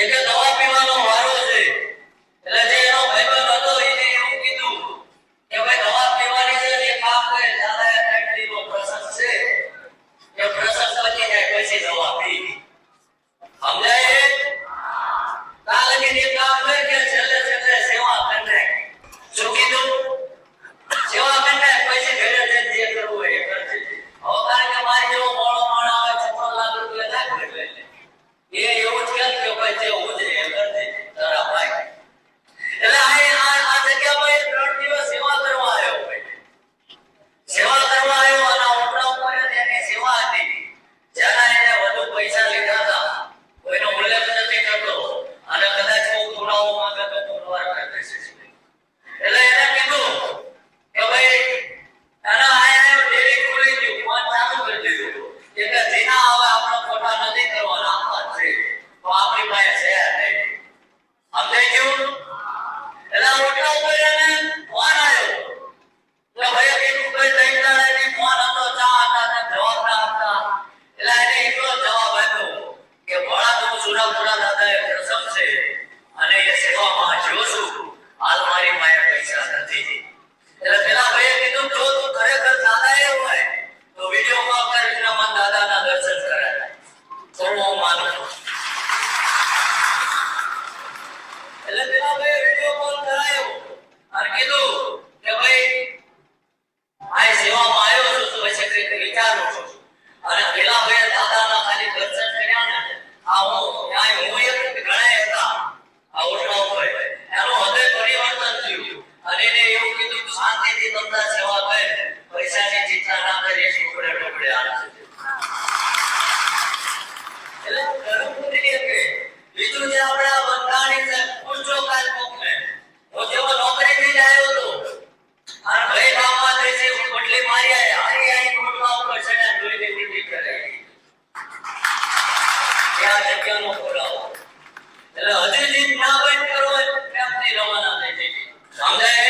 Gracias. Yeah.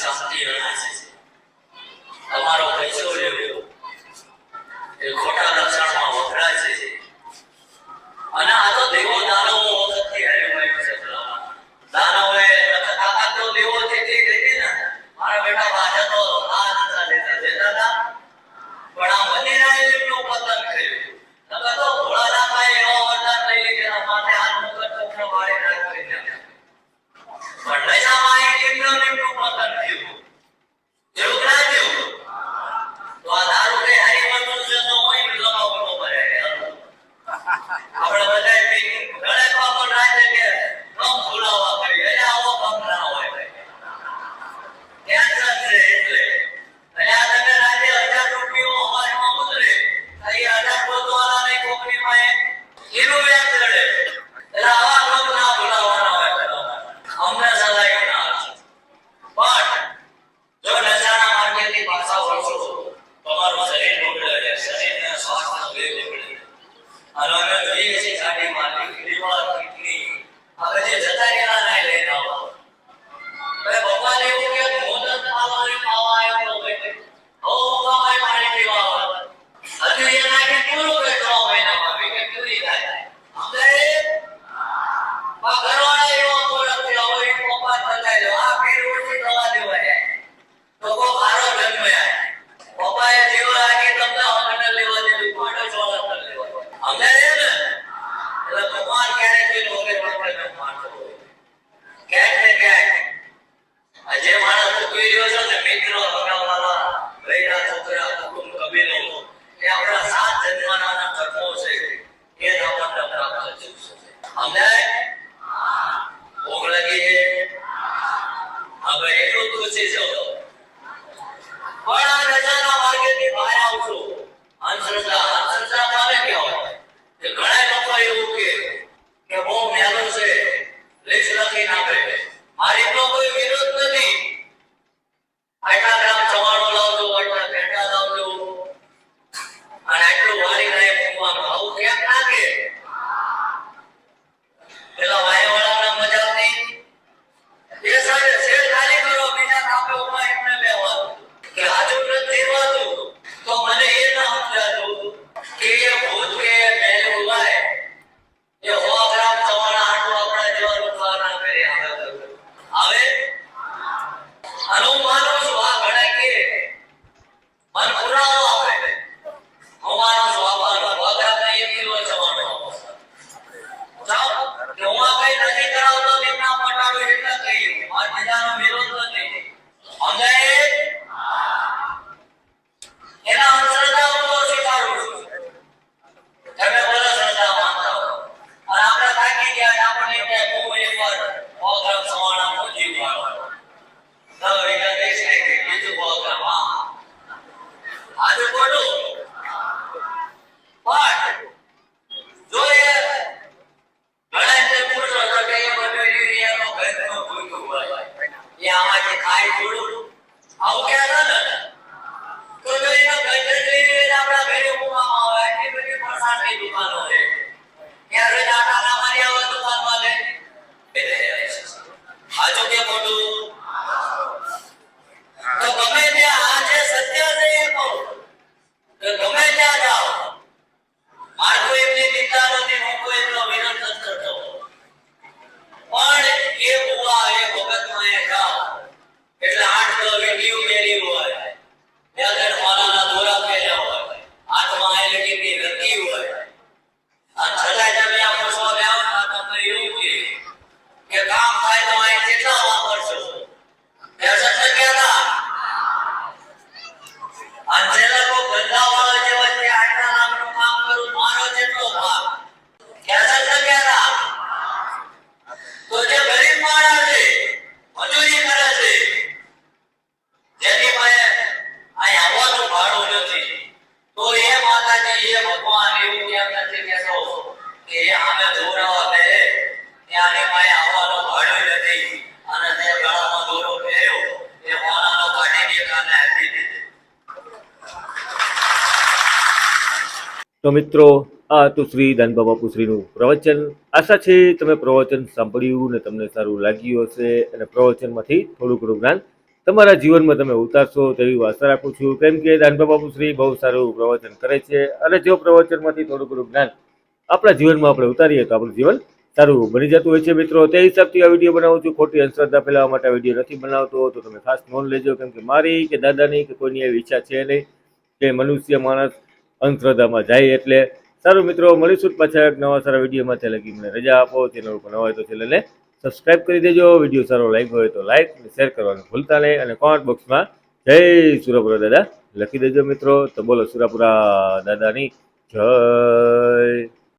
શાંતિ રહે છે. અમારો પૈસો કઈ નથી કરાવતો તેમના પટાડો એટલે કહ્યું આ બીજાનો વિરોધ નથી. સમજાય એના અંધશ્રદ્ધા હું તો સ્વીકારું છું તમે બોલો શ્રદ્ધા માનતા હો અને આપણે થાકી ગયા ને આપણને કે હું એકવાર પ્રોગ્રામ સવાણા પહોંચી ગયો દસ વીઘા દેશ ને કે બીજું પ્રોગ્રામ હા આજે ખોટું પણ જો એ ઘણા જે પૂછો તો કે એ બધું એરિયાનો ઘરનો ભૂખ્યું હોય. એ આમાંથી ખાય થોડું આવું ક્યાં ને તો જો એના જઈને આપણા ઘરે આવે એ બધી ફરસાણની દુકાનો છે. ત્યાં રોજ આટા ના મારી આવે દુકાનમાં લે? હાચું કે ખોટું તો મિત્રો, આ હતું શ્રી દાનબા બાપુશ્રીનું પ્રવચન. આશા છે તમે પ્રવચન સાંભળ્યું ને તમને સારું લાગ્યું હશે અને પ્રવચનમાંથી થોડું ઘણું જ્ઞાન તમારા જીવનમાં તમે ઉતારશો તેવી આશા રાખું છું. કેમ કે દાનબા બાપુશ્રી બહુ સારું પ્રવચન કરે છે અને જો પ્રવચનમાંથી થોડું ઘણું જ્ઞાન આપણા જીવનમાં આપણે ઉતારીએ તો આપણું જીવન સારું બની જતું હોય છે મિત્રો. તે હિસાબથી આ વીડિયો બનાવું છું. ખોટી અંધશ્રદ્ધા ફેલાવવા માટે વીડિયો નથી બનાવતો, તો તમે ખાસ નોંધ લેજો. કેમ કે મારી કે દાદાની કે કોઈની એવી ઈચ્છા છે નહીં કે મનુષ્ય માણસ અંધશ્રદ્ધામાં જાય એટલે સારું મિત્રો, મળીશું પાછા એક નવા સારા વિડીયોમાં ત્યાં લગી મને રજા આપો ચેનલ ઉપર નવા હોય તો ચેનલને સબસ્ક્રાઇબ કરી દેજો. વીડિયો સારો લાઈક હોય તો લાઈક શેર કરવાનું ભૂલતા નહીં. અને કોમેન્ટ બોક્સમાં જય સુરાપુરા દાદા લખી દેજો મિત્રો. તો બોલો સુરાપુરા દાદાની જય.